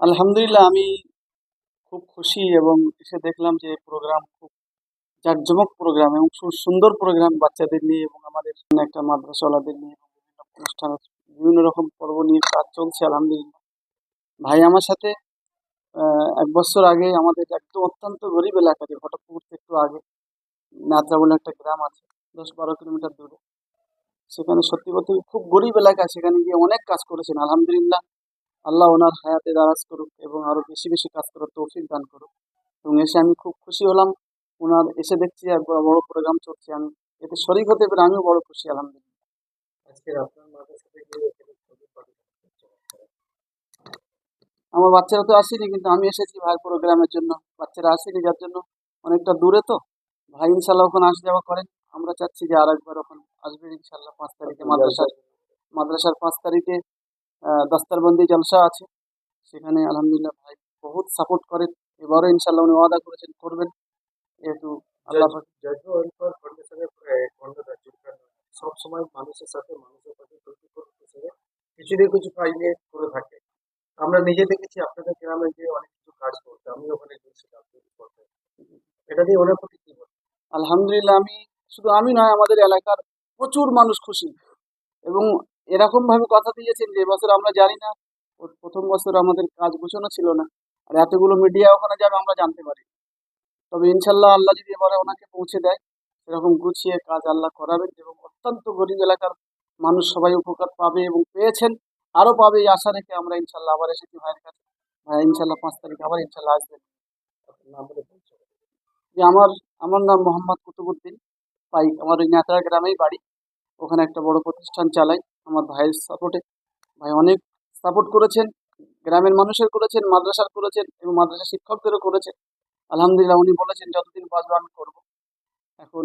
আলহামদুলিল্লাহ, আমি খুব খুশি এবং এসে দেখলাম যে প্রোগ্রাম খুব জাঁকজমক প্রোগ্রাম এবং খুব সুন্দর প্রোগ্রাম বাচ্চাদের নিয়ে এবং আমাদের একটা মাদ্রাসাওয়ালাদের নিয়ে এবং বিভিন্ন অনুষ্ঠান বিভিন্ন রকম পর্ব নিয়ে কাজ চলছে, আলহামদুলিল্লাহ। ভাই আমার সাথে এক বছর আগে আমাদের একদম অত্যন্ত গরিব এলাকাতে ঘটকপুকুর থেকে একটু আগে নাচরা বলে একটা গ্রাম আছে দশ বারো কিলোমিটার দূরে। সেখানে সত্যি বলতে খুব গরিব এলাকা, সেখানে গিয়ে অনেক কাজ করেছেন, আলহামদুলিল্লাহ। আল্লাহ ওনার হায়াতে দারাজ করুক এবং আরও বেশি বেশি কাজ করার তৌফিক দান করুক। এবং এসে আমি খুব খুশি হলাম। ওনার এসে দেখছি একবার বড় প্রোগ্রাম চলছে। আমি এতে শরিক হতে পেরে আমিও বড় খুশি আলহামদুলিল্লাহ। আপনার আমার বাচ্চারা তো আসেনি কিন্তু আমি এসেছি ভাই প্রোগ্রামের জন্য। বাচ্চারা আসেনি যার জন্য অনেকটা দূরে তো। ভাই ইনশাল্লাহ ওখানে আসা যাওয়া করেন। আমরা চাচ্ছি যে আর একবার ওখানে আসবেন ইনশাল্লাহ পাঁচ তারিখে মাদ্রাসার মাদ্রাসার পাঁচ তারিখে। দস্তারবন্দি জলসা আছে। সেখানে আলহামদুলিল্লাহ ভাই বহুত সাপোর্ট করেন। এবারও ইনশাল্লাহ উনি ওয়াদা করেছেন করবেন। যেহেতু আল্লাহ পাক- জজ ওয়েলফেয়ার ফাউন্ডেশনের কর্ণধার সব সময় মানুষের সাথে মানুষের হিসেবে কিছু না কিছু ফাইলে করে থাকে। আমরা নিজে দেখেছি আপনাদের গ্রামে যে অনেক কিছু কাজ করতে আমি ওখানে গিয়েছিলাম এটা দিয়ে ওনার প্রতি কি? আলহামদুলিল্লাহ আমি শুধু আমি নয় আমাদের এলাকার প্রচুর মানুষ খুশি। এবং এরকম ভাবে কথা দিয়েছেন যে এবছর আমরা জানি না। প্রথম বছর আমাদের কাজ গোছানো ছিল না। আর এতগুলো মিডিয়া ওখানে যাবে আমরা জানতে পারি। তবে ইনশাল্লাহ আল্লাহ যদি এবারে ওনাকে পৌঁছে দেয় সেরকম গুছিয়ে কাজ আল্লাহ করাবেন এবং অত্যন্ত গরিব এলাকার মানুষ সবাই উপকার পাবে এবং পেয়েছেন আরও পাবে এই আশা রেখে আমরা ইনশাল্লাহ আবার এসেছি ভাইয়ের কাছে। ভাই ইনশাল্লাহ পাঁচ তারিখ আবার ইনশাল্লাহ আসবেন। যে আমার আমার নাম মোহাম্মদ কুতুবুদ্দিন পাইক। আমার ওই নেতারা গ্রামেই বাড়ি। ওখানে একটা বড় প্রতিষ্ঠান চালাই। আমার ভাইয়ের সাপোর্টে ভাই অনেক সাপোর্ট করেছেন, গ্রামের মানুষের করেছেন, মাদ্রাসার করেছেন এবং মাদ্রাসা শিক্ষকদেরও করেছেন। আলহামদুলিল্লাহ উনি বলেছেন, যতদিন বাঁচবো আমি করব। এখন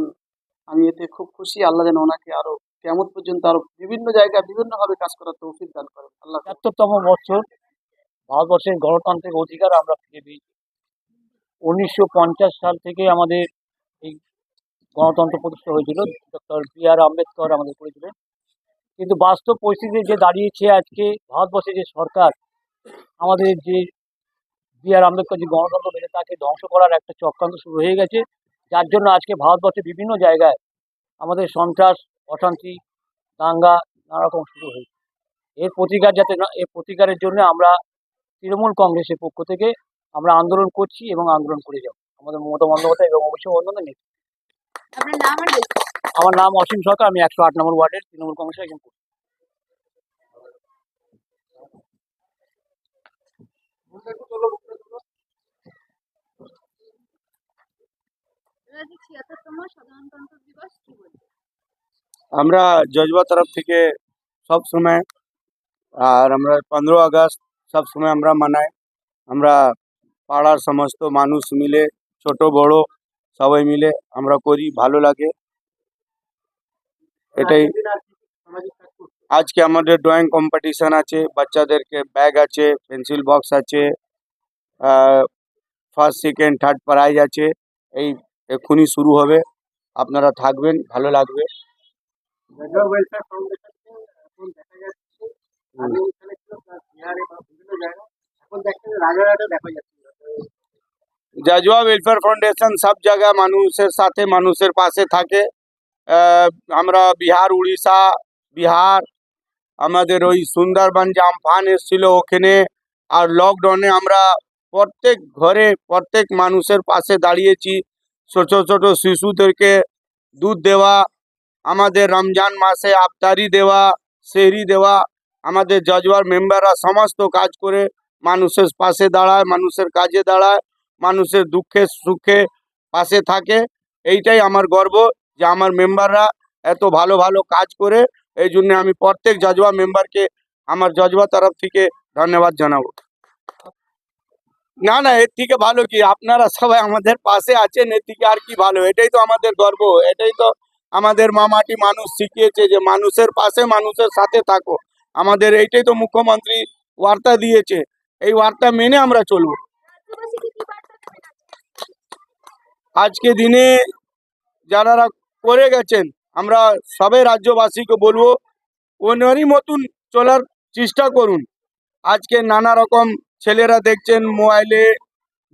আমি এতে খুব খুশি, আল্লাহ যেন ওনাকে আরও কেমন পর্যন্ত আরও বিভিন্ন জায়গায় বিভিন্নভাবে কাজ করার তৌফিক দান করেন। আল্লাহ কবুল একাত্তরতম বছর ভারতবর্ষের গণতান্ত্রিক অধিকার আমরা ফিরে পেয়েছি। উনিশশো পঞ্চাশ সাল থেকে আমাদের এই গণতন্ত্র প্রতিষ্ঠা হয়েছিল। ডক্টর বি আর আম্বেদকর আমাদের করেছিলেন। কিন্তু বাস্তব পরিস্থিতি যে দাঁড়িয়েছে আজকে ভারতবর্ষের যে সরকার, আমাদের যে বি আর আম্বেদকর যে গণতন্ত্র মেনে তাকে ধ্বংস করার একটা চক্রান্ত শুরু হয়ে গেছে। যার জন্য আজকে ভারতবর্ষের বিভিন্ন জায়গায় আমাদের সন্ত্রাস, অশান্তি, দাঙ্গা নানা রকম শুরু হয়েছে। এর প্রতিকার যাতে না, এর প্রতিকারের জন্য আমরা তৃণমূল কংগ্রেসের পক্ষ থেকে আমরা আন্দোলন করছি এবং আন্দোলন করে যাব। আমাদের মমতা বন্দ্যোপাধ্যায় এবং অভিষেক বন্দ্যোপাধ্যায় নেতৃত্বে। আমার নাম অসীম সরকার, আমি একশো আট নম্বর ওয়ার্ডের তৃণমূল কংগ্রেসের একজন কর্মী। আজকে ছিয়াত্তরতম সাধারণতন্ত্র দিবস কি বলবেন আমরা জজবা তরফ থেকে সব সময়, আর আমরা পনেরো আগস্ট সব সময় আমরা মানাই আমরা পাড়ার সমস্ত মানুষ মিলে, ছোট, বড়, সবাই মিলে আমরা করি, ভালো লাগে এটাই আজকের দিন আর কি কি সামাজিক কাজ করতে আজকে আমাদের ড্রয়িং কম্পিটিশন আছে বাচ্চাদেরকে ব্যাগ আছে পেন্সিল বক্স আছে ফার্স্ট সেকেন্ড থার্ড প্রাইজ আছে এই এক্ষুনি শুরু হবে আপনারা থাকবেন ভালো লাগবে জজ ওয়েলফেয়ার ফাউন্ডেশনকে এখন দেখা যাচ্ছে আগে ওখানে ছিল প্লাস বিহারে বা বিভিন্ন জায়গায় এখন দেখছেন রাজারহাটে দেখা যাচ্ছে জাজুয়া ওয়েলফেয়ার ফাউন্ডেশন সব জায়গায় মানুষের সাথে মানুষের পাশে থাকে আহ, আমরা বিহার, উড়িষ্যা, বিহার, আমাদের ওই সুন্দরবন যে আমফান এসেছিল ওখানে আর লকডাউনে আমরা প্রত্যেক ঘরে প্রত্যেক মানুষের পাশে দাঁড়িয়েছি। ছোট ছোট শিশুদেরকে দুধ দেওয়া, আমাদের রমজান মাসে আফতারি দেওয়া, সেহরি দেওয়া, আমাদের জজবার মেম্বাররা সমস্ত কাজ করে মানুষের পাশে দাঁড়ায়, মানুষের কাজে দাঁড়ায়, মানুষের দুঃখে সুখে পাশে থাকে। এইটাই আমার গর্ব। যে আমার মেম্বাররা এত ভালো ভালো কাজ করে, এই জন্য আমি প্রত্যেক জজবা মেম্বারকে আমার জজবা তরফ থেকে ধন্যবাদ জানাব। না না, এর থেকে ভালো কি? আপনারা সবাই আমাদের পাশে আছেন, এর থেকে আর কি ভালো? এটাই তো আমাদের গর্ব, এটাই তো আমাদের মামাটি মানুষ শিখিয়েছে যে মানুষের পাশে মানুষের সাথে থাকো। আমাদের এইটাই তো মুখ্যমন্ত্রী বার্তা দিয়েছে। এই বার্তা মেনে আমরা চলবো? আজকে দিনে যারা করে গেছেন আমরা সবাই রাজ্যবাসীকে বলবো ওনারই মতন চলার চেষ্টা করুন আজকে নানা রকম ছেলেরা দেখছেন মোবাইলে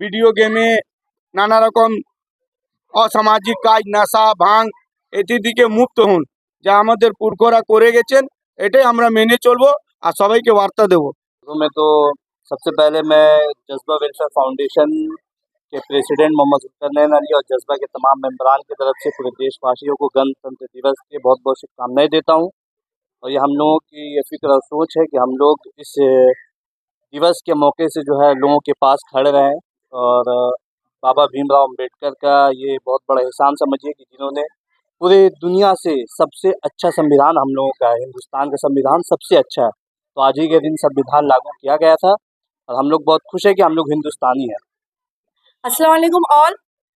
ভিডিও গেমে নানা রকম অসামাজিক কাজ নেশা ভাঙ এটির দিকে মুক্ত হন যা আমাদের পুরখরা করে গেছেন এটাই আমরা মেনে চলবো আর সবাইকে বার্তা দেবো शुरू में तो सबसे पहले मैं जज्बा वेलफेयर फाउंडेशन के प्रेसिडेंट मोहम्मद जुल्करनैन अली और जज्बा के तमाम मेंबरान की तरफ़ से पूरे देशवासियों को गणतंत्र दिवस की बहुत बहुत शुभकामनाएँ देता हूँ। और ये हम लोगों की ये फ़िक्र और सोच है कि हम लोग इस दिवस के मौके से जो है लोगों के पास खड़े रहें और बाबा भीमराव अंबेडकर का ये बहुत बड़ा एहसान समझिए कि जिन्होंने पूरे दुनिया से सबसे अच्छा संविधान हम लोगों का है, हिंदुस्तान का संविधान सबसे अच्छा है। तो आज ही के दिन संविधान लागू किया गया था और हम लोग बहुत खुश है कि हम लोग हिंदुस्तानी हैं। वालेकुम ऑल।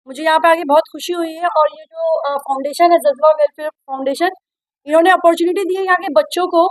मुझे यहाँ पे आके बहुत खुशी हुई है और ये जो फाउंडेशन है, जज्बा वेलफेयर फाउंडेशन इन्होंने अपॉर्चुनिटी दी है यहाँ के बच्चों को।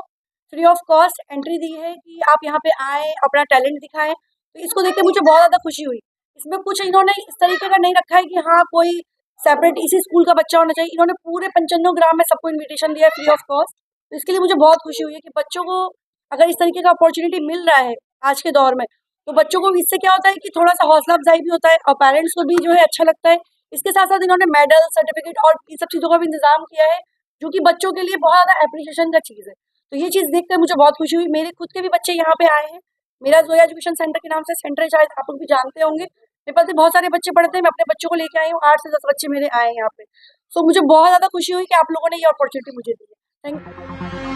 फ्री ऑफ़ कॉस्ट एंट्री दी है कि आप यहाँ पे आएँ, अपना टैलेंट दिखाएँ। तो इसको देख के मुझे बहुत ज़्यादा खुशी हुई। इसमें कुछ इन्होंने इस तरीके का नहीं रखा है कि हाँ कोई सेपरेट इसी स्कूल का बच्चा होना चाहिए। इन्होंने पूरे पंचानवे ग्राम में सबको इन्विटेशन दिया है फ्री ऑफ़ कॉस्ट तो इसके लिए मुझे बहुत खुशी हुई है कि बच्चों को अगर इस तरीके का अपॉर्चुनिटी मिल रहा है आज के दौर में तो बच्चों को इससे क्या होता है कि थोड़ा सा हौसला अफजाई भी होता है और पेरेंट्स को भी जो है अच्छा लगता है। इसके साथ साथ इन्होंने मेडल सर्टिफिकेट और इन सब चीज़ों का भी इंतज़ाम किया है, जो कि बच्चों के लिए बहुत ज़्यादा अप्रिशिएशन का चीज़ है। तो ये चीज़ देखकर मुझे बहुत खुशी हुई। मेरे खुद के भी बच्चे यहाँ पे आए हैं। मेरा जोया एजुकेशन सेंटर के नाम से सेंटर है, शायद आप लोग भी जानते होंगे। मेरे पास भी बहुत सारे बच्चे पढ़ते हैं, मैं अपने बच्चों को लेके आई हूँ। आठ से दस बच्चे मेरे आए हैं यहाँ पे। सो मुझे बहुत ज़्यादा खुशी हुई कि आप लोगों ने ये अपॉर्चुनिटी मुझे दी है। Thank you